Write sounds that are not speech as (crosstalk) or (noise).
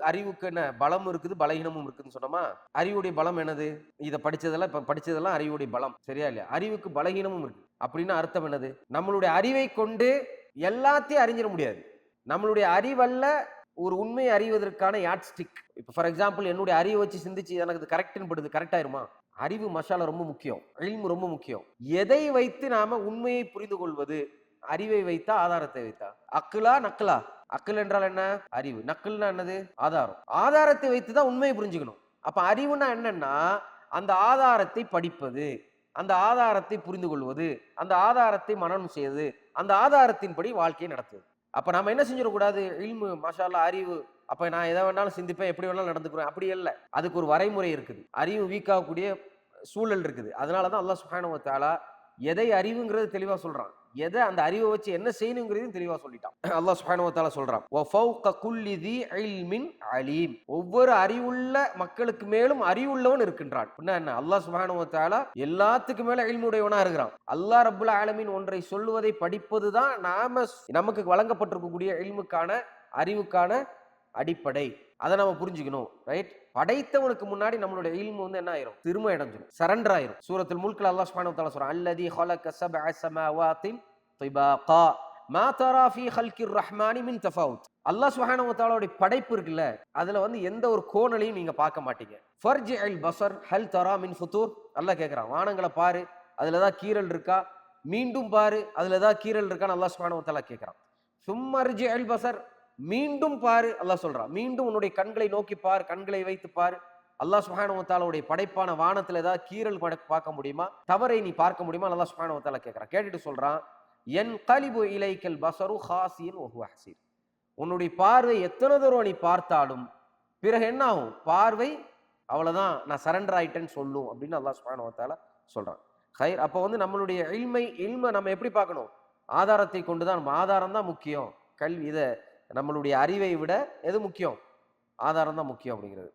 அறிவுக்கு என்ன பலம் இருக்குது பலகீனமும் இருக்குதுன்னு சொன்னோமா? அறிவுடைய பலம் என்னது? இதை படிச்சதெல்லாம் இப்ப படிச்சதெல்லாம் அறிவுடைய பலம் சரியா இல்லையா? அறிவுக்கு பலகீனமும் இருக்கு. அப்படின்னு அர்த்தம் என்னது? நம்மளுடைய அறிவை கொண்டு எல்லாத்தையும் அறிஞ்சிட முடியாது. நம்மளுடைய அறிவல்ல ஒரு உண்மையை அறிவதற்கான யாட்ஸ்டிக் இப்போ ஃபார் எக்ஸாம்பிள் என்னுடைய அறிவை வச்சு சிந்திச்சு எனக்கு இது கரெக்ட்னு படுது கரெக்ட் ஆயிருமா? அறிவு மசாலா ரொம்ப முக்கியம். இல்மு ரொம்ப முக்கியம். எதை வைத்து நாம உண்மையை புரிந்து கொள்வது? அறிவை வைத்தா ஆதாரத்தை வைத்தா? அக்குலா நக்கலா? அக்கல் என்றால் என்ன? அறிவு. நக்கல்னா என்னது? ஆதாரம். ஆதாரத்தை வைத்து தான் உண்மையை புரிஞ்சுக்கணும். அப்ப அறிவுனா என்னன்னா அந்த ஆதாரத்தை படிப்பது. அந்த ஆதாரத்தை புரிந்து கொள்வது அந்த ஆதாரத்தை மனனம் செய்வது. அந்த ஆதாரத்தின்படி வாழ்க்கையை நடத்துவது. அப்ப நாம என்ன செஞ்சிடக்கூடாது? இல்மு மசாலா அறிவு. அப்ப நான் எதை வேணாலும் சிந்திப்பேன் எப்படி வேணாலும் நடந்துக்கிறேன். அப்படி இல்லை. அதுக்கு ஒரு வரைமுறை இருக்குது. அறிவு வீக்காகக்கூடிய சூழல் இருக்குது. அதனால தான் அல்லா வ எதை அறிவுங்கிறது தெளிவா சொல்றான். எதை அந்த அறிவை வச்சு என்ன செய்யணுங்கிறதையும் தெளிவா சொல்லிட்டான். (clears throat) அல்லாஹ் சுபானுவத்தால சொல்றான் அலீம். ஒவ்வொரு அறிவுள்ள மக்களுக்கு மேலும் அறிவுள்ளவன் இருக்கின்றான். என்ன? அல்லாஹ் சுபானுவத்தால எல்லாத்துக்கு மேல அழிமுடையவனா இருக்கிறான். அல்லாஹ் ரபுல் ஆலமின் ஒன்றை சொல்லுவதை படிப்பதுதான் நாம நமக்கு வழங்கப்பட்டிருக்கக்கூடிய இல்முக்கான அறிவுக்கான அடிப்படை. அதை நம்ம புரிஞ்சுக்கணும் ரைட் படைத்தவனுக்கு முன்னாடி நம்மளுடைய இல்மு வந்து என்ன ஆயிரும்? திரும்ப இடைஞ்சிடும் சரண்டர் ஆயிரும். சூரத்தில் முல்கில் அல்லாஹ் சுப்ஹானஹு வ சொல்றோம் சொல்றான் அல்லதி ஹலக சப்அ ஸமாவாத்தின் திபாகா மா தரா ஹல்கிர் ரஹ்மானி மின் தஃபாவுத். அல்லாஹ் சுப்ஹானஹு தாலாவுடைய படைப்பு இருக்குல்ல அதுல வந்து எந்த ஒரு கோணலையும் நீங்க பார்க்க மாட்டீங்க. ஃபர்ஜி அல் பசர் ஹல் தரா மின் ஃபுத்தூர் அல்லாஹ் கேட்குறான் வானங்களை பாரு அதுல ஏதாவது கீறல் இருக்கா? மீண்டும் பாரு அதுல ஏதாவது கீறல் இருக்கான்னு அல்லாஹ் சுப்ஹானஹு தாலா கேட்குறான் சும்மர்ஜி அல் பசர் மீண்டும் பாரு அல்லாஹ் சொல்றான் மீண்டும் உன்னுடைய கண்களை நோக்கி பார் கண்களை வைத்து பார். அல்லாஹ் சுப்ஹானஹு படைப்பான வானத்துல ஏதாவது கீறல் பட- பார்க்க முடியுமா? தவறை நீ பார்க்க முடியுமா? அல்லாஹ் சுப்ஹானஹு வ கேட்குறான். கேட்டுட்டு சொல்றான் என் கலிபு இலைக்கல் பசரு ஹாசியன் ஒஹு ஹசீர் உன்னுடைய பார்வை எத்தனை தூரம் நீ பார்த்தாலும் பிறகு என்ன ஆகும்? பார்வை அவ்வளோதான் நான் சரண்டர் ஆயிட்டேன்னு சொல்லும் அப்படின்னு அல்லாஹ் சுப்ஹானஹு சொல்றான். ஹைர் அப்போ வந்து நம்மளுடைய இல்மை இல்மை நம்ம எப்படி பார்க்கணும்? ஆதாரத்தை கொண்டு தான் நம்ம ஆதாரம் தான் முக்கியம். கல்வி இதை நம்மளுடைய அறிவை விட எது முக்கியம்? ஆதாரம் தான் முக்கியம் அப்படிங்கிறது.